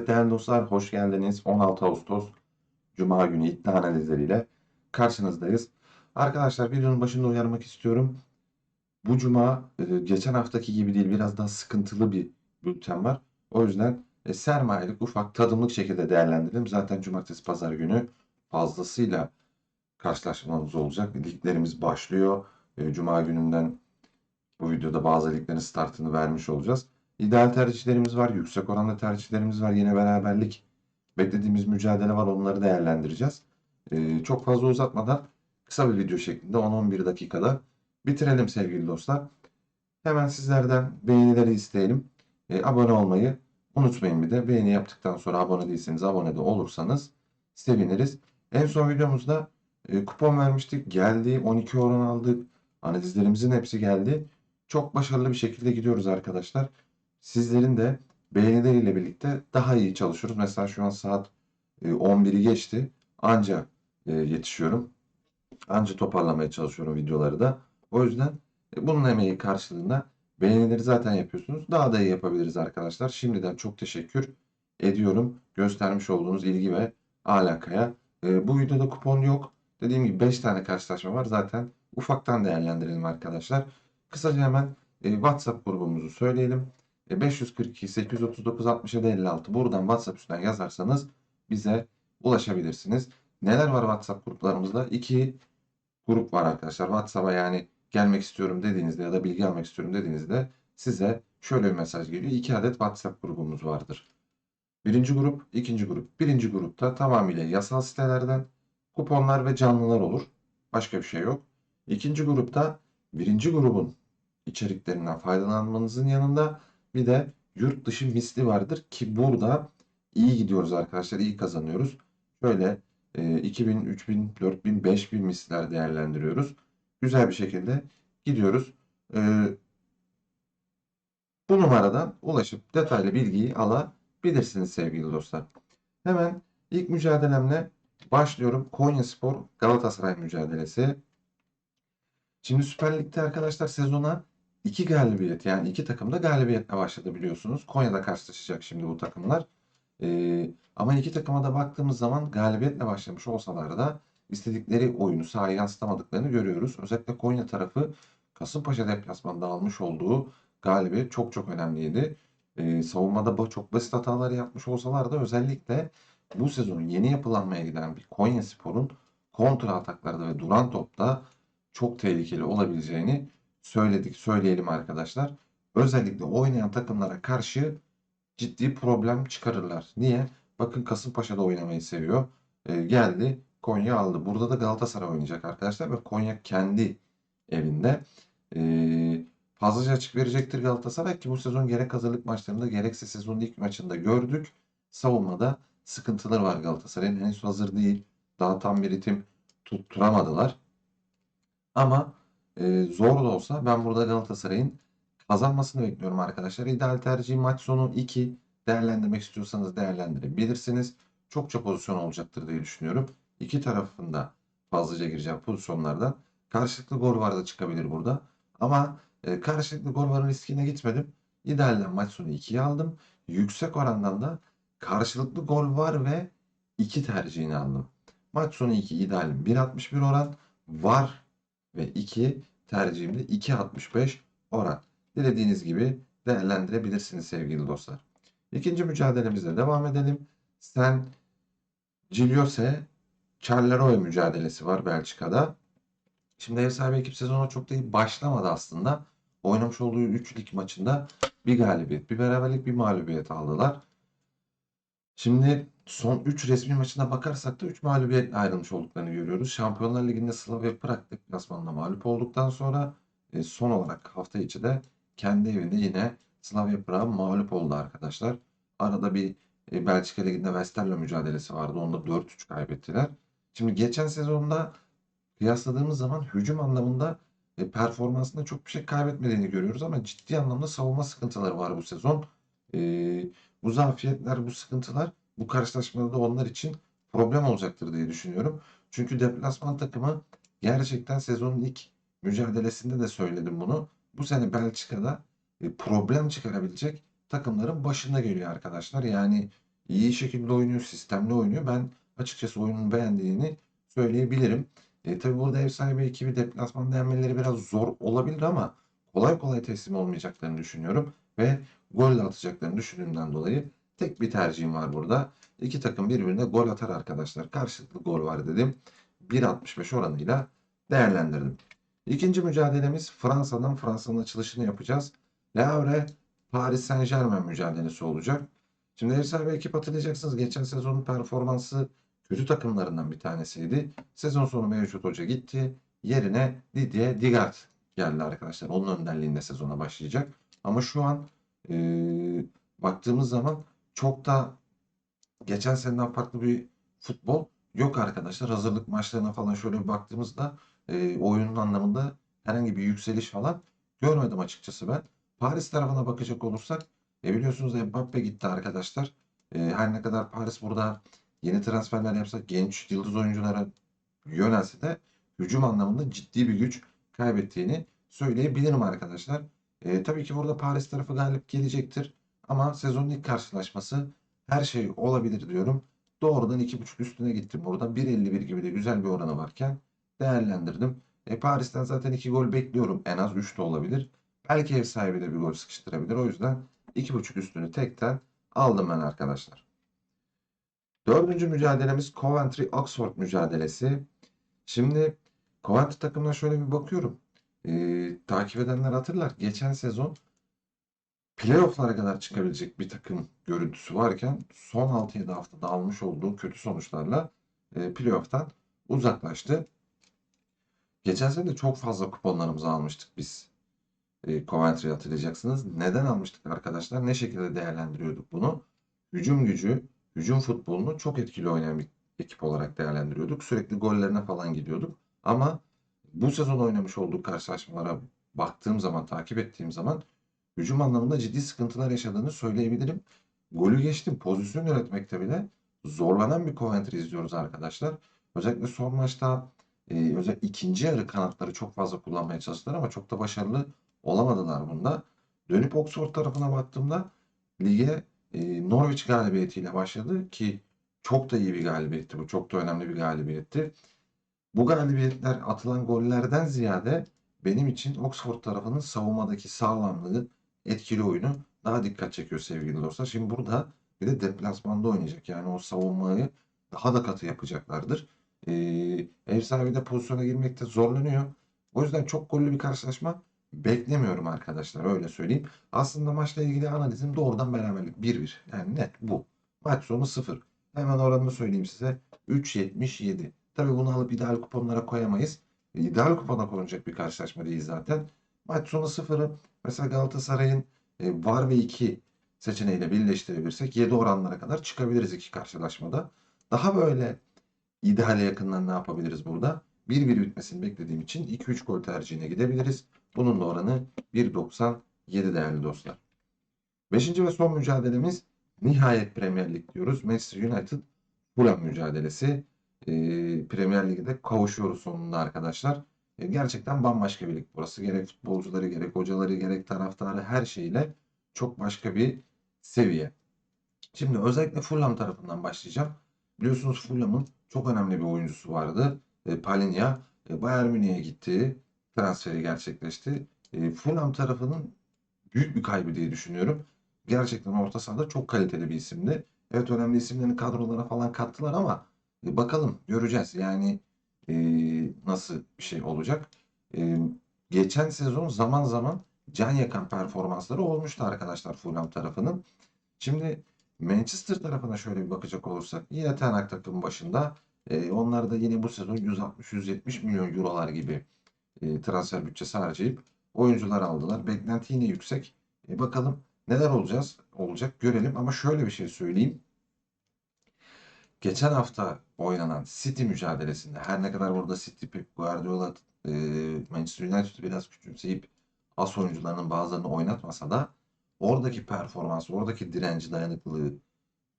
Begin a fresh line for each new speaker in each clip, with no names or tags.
Evet değerli dostlar hoş geldiniz. 16 Ağustos Cuma günü iddia analizleriyle karşınızdayız. Arkadaşlar videonun başında uyarmak istiyorum. Bu cuma e, geçen haftaki gibi değil biraz daha sıkıntılı bir bülten var. O yüzden e, sermayelik ufak tadımlık şekilde değerlendirelim. Zaten cumartesi pazar günü fazlasıyla karşılaşmamız olacak. Liglerimiz başlıyor. E, Cuma gününden bu videoda bazı liglerin startını vermiş olacağız. İdeal tercihlerimiz var, yüksek oranda tercihlerimiz var. Yine beraberlik beklediğimiz mücadele var. Onları değerlendireceğiz. Ee, çok fazla uzatmadan kısa bir video şeklinde 10-11 dakikada bitirelim sevgili dostlar. Hemen sizlerden beğenileri isteyelim. Ee, abone olmayı unutmayın bir de. Beğeni yaptıktan sonra abone değilseniz abone de olursanız seviniriz. En son videomuzda e, kupon vermiştik. Geldi. 12 oran aldık. Analizlerimizin hepsi geldi. Çok başarılı bir şekilde gidiyoruz arkadaşlar. Sizlerin de beğenileriyle birlikte daha iyi çalışıyoruz. Mesela şu an saat e, 11'i geçti. Anca e, yetişiyorum. Anca toparlamaya çalışıyorum videoları da. O yüzden e, bunun emeği karşılığında beğenileri zaten yapıyorsunuz. Daha da iyi yapabiliriz arkadaşlar. Şimdiden çok teşekkür ediyorum. Göstermiş olduğunuz ilgi ve alakaya. E, bu videoda kupon yok. Dediğim gibi 5 tane karşılaşma var. Zaten ufaktan değerlendirelim arkadaşlar. Kısaca hemen e, WhatsApp grubumuzu söyleyelim. E, 542 839 67 56 buradan WhatsApp üstünden yazarsanız bize ulaşabilirsiniz. Neler var WhatsApp gruplarımızda? İki grup var arkadaşlar. WhatsApp'a yani gelmek istiyorum dediğinizde ya da bilgi almak istiyorum dediğinizde size şöyle bir mesaj geliyor. İki adet WhatsApp grubumuz vardır. Birinci grup, ikinci grup. Birinci grupta tamamıyla yasal sitelerden kuponlar ve canlılar olur. Başka bir şey yok. İkinci grupta birinci grubun içeriklerinden faydalanmanızın yanında bir de yurt dışı misli vardır ki burada iyi gidiyoruz arkadaşlar. iyi kazanıyoruz. Şöyle e, 2000, 3000, 4000, 5000 misler değerlendiriyoruz. Güzel bir şekilde gidiyoruz. E, bu numaradan ulaşıp detaylı bilgiyi alabilirsiniz sevgili dostlar. Hemen ilk mücadelemle başlıyorum. Konya Spor Galatasaray mücadelesi. Şimdi Süper Lig'de arkadaşlar sezona iki galibiyet yani iki takım da galibiyetle başladı biliyorsunuz. Konya'da karşılaşacak şimdi bu takımlar. Ee, ama iki takıma da baktığımız zaman galibiyetle başlamış olsalar da istedikleri oyunu sahaya yansıtamadıklarını görüyoruz. Özellikle Konya tarafı Kasımpaşa deplasmanında almış olduğu galibiyet çok çok önemliydi. Ee, savunmada çok basit hatalar yapmış olsalar da özellikle bu sezon yeni yapılanmaya giden bir Konya Spor'un kontra ataklarda ve duran topta çok tehlikeli olabileceğini söyledik, söyleyelim arkadaşlar. Özellikle oynayan takımlara karşı ciddi problem çıkarırlar. Niye? Bakın Kasımpaşa'da oynamayı seviyor. E, geldi Konya aldı. Burada da Galatasaray oynayacak arkadaşlar ve Konya kendi evinde. E, fazlaca açık verecektir Galatasaray ki bu sezon gerek hazırlık maçlarında gerekse sezonun ilk maçında gördük. Savunmada sıkıntıları var Galatasaray'ın. Henüz hazır değil. Daha tam bir ritim tutturamadılar. Ama e, zor da olsa ben burada Galatasaray'ın kazanmasını bekliyorum arkadaşlar. İdeal tercih maç sonu 2 değerlendirmek istiyorsanız değerlendirebilirsiniz. Çokça pozisyon olacaktır diye düşünüyorum. İki tarafında fazlaca gireceğim pozisyonlardan. Karşılıklı gol var da çıkabilir burada. Ama e, karşılıklı gol varın riskine gitmedim. İdealden maç sonu 2'yi aldım. Yüksek orandan da karşılıklı gol var ve 2 tercihini aldım. Maç sonu 2 idealim 1.61 oran. Var ve 2 tercihimde 2.65 oran. Dilediğiniz gibi değerlendirebilirsiniz sevgili dostlar. İkinci mücadelemizle devam edelim. Sen Giliose Charleroi mücadelesi var Belçika'da. Şimdi ev sahibi ekip sezona çok da iyi başlamadı aslında. Oynamış olduğu 3 lig maçında bir galibiyet, bir beraberlik, bir mağlubiyet aldılar. Şimdi son 3 resmi maçına bakarsak da 3 mağlubiyetle ayrılmış olduklarını görüyoruz. Şampiyonlar Ligi'nde Slavia Prag deplasmanında mağlup olduktan sonra e, son olarak hafta içi de kendi evinde yine Slavia Prag mağlup oldu arkadaşlar. Arada bir e, Belçika Ligi'nde Westerlo mücadelesi vardı. Onda 4-3 kaybettiler. Şimdi geçen sezonda kıyasladığımız zaman hücum anlamında e, performansında çok bir şey kaybetmediğini görüyoruz ama ciddi anlamda savunma sıkıntıları var bu sezon. E, bu zafiyetler, bu sıkıntılar bu karşılaşmada da onlar için problem olacaktır diye düşünüyorum. Çünkü deplasman takımı gerçekten sezonun ilk mücadelesinde de söyledim bunu. Bu sene Belçika'da e, problem çıkarabilecek takımların başında geliyor arkadaşlar. Yani iyi şekilde oynuyor, sistemli oynuyor. Ben açıkçası oyunun beğendiğini söyleyebilirim. E, tabii burada ev sahibi ekibi deplasmanda yenmeleri biraz zor olabilir ama kolay kolay teslim olmayacaklarını düşünüyorum ve gol de atacaklarını düşündüğümden dolayı tek bir tercihim var burada. İki takım birbirine gol atar arkadaşlar. Karşılıklı gol var dedim. 1.65 oranıyla değerlendirdim. İkinci mücadelemiz Fransa'dan Fransa'nın açılışını yapacağız. Le Havre Paris Saint-Germain mücadelesi olacak. Şimdi ev sahibi ekip hatırlayacaksınız. Geçen sezonun performansı kötü takımlarından bir tanesiydi. Sezon sonu mevcut hoca gitti. Yerine Didier Digard geldi arkadaşlar. Onun önderliğinde sezona başlayacak. Ama şu an e, baktığımız zaman çok da geçen seneden farklı bir futbol yok arkadaşlar. Hazırlık maçlarına falan şöyle bir baktığımızda e, oyunun anlamında herhangi bir yükseliş falan görmedim açıkçası ben. Paris tarafına bakacak olursak e biliyorsunuz Mbappe gitti arkadaşlar. E, her ne kadar Paris burada yeni transferler yapsa genç yıldız oyunculara yönelse de hücum anlamında ciddi bir güç kaybettiğini söyleyebilirim arkadaşlar. E, tabii ki burada Paris tarafı galip gelecektir. Ama sezonun ilk karşılaşması her şey olabilir diyorum. Doğrudan 2.5 üstüne gittim burada. 1.51 gibi de güzel bir oranı varken değerlendirdim. E, Paris'ten zaten 2 gol bekliyorum. En az 3 de olabilir. Belki ev sahibi de bir gol sıkıştırabilir. O yüzden 2.5 üstünü tekten aldım ben arkadaşlar. Dördüncü mücadelemiz Coventry Oxford mücadelesi. Şimdi Coventry takımına şöyle bir bakıyorum. Ee, takip edenler hatırlar. Geçen sezon playoff'lara kadar çıkabilecek bir takım görüntüsü varken son 6-7 haftada almış olduğu kötü sonuçlarla e, playoff'tan uzaklaştı. Geçen sene de çok fazla kuponlarımızı almıştık biz. E, Coventry'yi hatırlayacaksınız. Neden almıştık arkadaşlar? Ne şekilde değerlendiriyorduk bunu? Hücum gücü, hücum futbolunu çok etkili oynayan bir ekip olarak değerlendiriyorduk. Sürekli gollerine falan gidiyorduk. Ama bu sezon oynamış olduğu karşılaşmalara baktığım zaman, takip ettiğim zaman hücum anlamında ciddi sıkıntılar yaşadığını söyleyebilirim. Golü geçtim. Pozisyon yönetmekte bile zorlanan bir Coventry izliyoruz arkadaşlar. Özellikle son maçta e, özellikle ikinci yarı kanatları çok fazla kullanmaya çalıştılar ama çok da başarılı olamadılar bunda. Dönüp Oxford tarafına baktığımda lige e, Norwich galibiyetiyle başladı ki çok da iyi bir galibiyetti bu. Çok da önemli bir galibiyetti. Bu galibiyetler atılan gollerden ziyade benim için Oxford tarafının savunmadaki sağlamlığı, etkili oyunu daha dikkat çekiyor sevgili dostlar. Şimdi burada bir de deplasmanda oynayacak. Yani o savunmayı daha da katı yapacaklardır. Ee, ev sahibi de pozisyona girmekte zorlanıyor. O yüzden çok gollü bir karşılaşma beklemiyorum arkadaşlar. Öyle söyleyeyim. Aslında maçla ilgili analizim doğrudan beraberlik 1-1. Yani net bu. Maç sonu 0. Hemen oranını söyleyeyim size. 3.77. Tabii bunu alıp ideal kuponlara koyamayız. E, İdeal kupona konacak bir karşılaşma değil zaten. Maç sonu 0'ı mesela Galatasaray'ın e, var ve 2 seçeneğiyle birleştirebilirsek 7 oranlara kadar çıkabiliriz iki karşılaşmada. Daha böyle ideale yakından ne yapabiliriz burada? 1-1 bitmesini beklediğim için 2-3 gol tercihine gidebiliriz. Bunun da oranı 1.97 değerli dostlar. Beşinci ve son mücadelemiz nihayet Premier Lig diyoruz. Manchester United Fulham mücadelesi. E, Premier Lig'de kavuşuyoruz sonunda arkadaşlar. E, gerçekten bambaşka bir lig burası. Gerek futbolcuları, gerek hocaları, gerek taraftarı her şeyle çok başka bir seviye. Şimdi özellikle Fulham tarafından başlayacağım. Biliyorsunuz Fulham'ın çok önemli bir oyuncusu vardı. E, Palinha e, Bayern Münih'e gitti. Transferi gerçekleşti. E, Fulham tarafının büyük bir kaybı diye düşünüyorum. Gerçekten orta sahada çok kaliteli bir isimdi. Evet önemli isimlerini kadrolara falan kattılar ama e, bakalım göreceğiz. Yani e, nasıl bir şey olacak. E, geçen sezon zaman zaman can yakan performansları olmuştu arkadaşlar Fulham tarafının. Şimdi Manchester tarafına şöyle bir bakacak olursak yine Ten Hag takımın başında. E, onlar da yine bu sezon 160-170 milyon eurolar gibi e, transfer bütçesi harcayıp oyuncular aldılar. Beklenti yine yüksek. E, bakalım neler olacağız olacak görelim ama şöyle bir şey söyleyeyim. Geçen hafta oynanan City mücadelesinde her ne kadar burada City Pep Guardiola e, Manchester United'ı biraz küçümseyip as oyuncularının bazılarını oynatmasa da oradaki performans, oradaki direnci, dayanıklılığı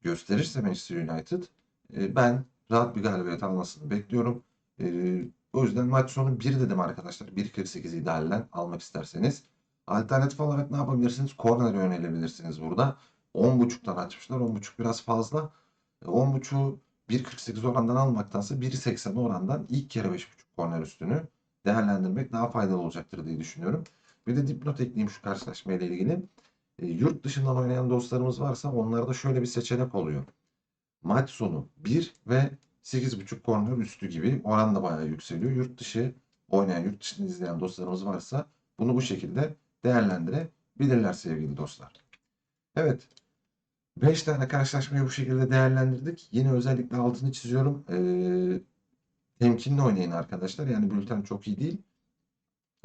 gösterirse Manchester United e, ben rahat bir galibiyet almasını bekliyorum. E, o yüzden maç sonu 1 dedim arkadaşlar. 1.48 ideallen almak isterseniz. Alternatif olarak ne yapabilirsiniz? Corner'e yönelebilirsiniz burada. 10.5'tan açmışlar. 10.5 biraz fazla. E, 10.5'u 1.48 orandan almaktansa 1.80 orandan ilk kere 5.5 korner üstünü değerlendirmek daha faydalı olacaktır diye düşünüyorum. Bir de dipnot ekleyeyim şu karşılaşma ile ilgili. E, yurt dışından oynayan dostlarımız varsa onlarda şöyle bir seçenek oluyor. Maç sonu 1 ve 8.5 korner üstü gibi oran da bayağı yükseliyor. Yurt dışı oynayan, yurt dışında izleyen dostlarımız varsa bunu bu şekilde değerlendirebilirler sevgili dostlar. Evet. 5 tane karşılaşmayı bu şekilde değerlendirdik. Yine özellikle altını çiziyorum. Ee, temkinli oynayın arkadaşlar. Yani bülten çok iyi değil.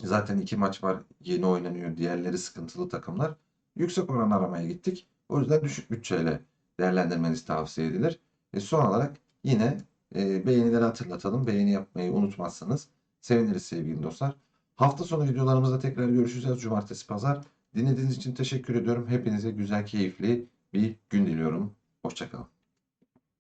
Zaten iki maç var. Yeni oynanıyor. Diğerleri sıkıntılı takımlar. Yüksek oran aramaya gittik. O yüzden düşük bütçeyle değerlendirmeniz tavsiye edilir. E son olarak yine e, beğenileri hatırlatalım. Beğeni yapmayı unutmazsanız seviniriz sevgili dostlar. Hafta sonu videolarımızda tekrar görüşeceğiz. Cumartesi, pazar. Dinlediğiniz için teşekkür ediyorum. Hepinize güzel, keyifli bir gün diliyorum. Hoşçakalın.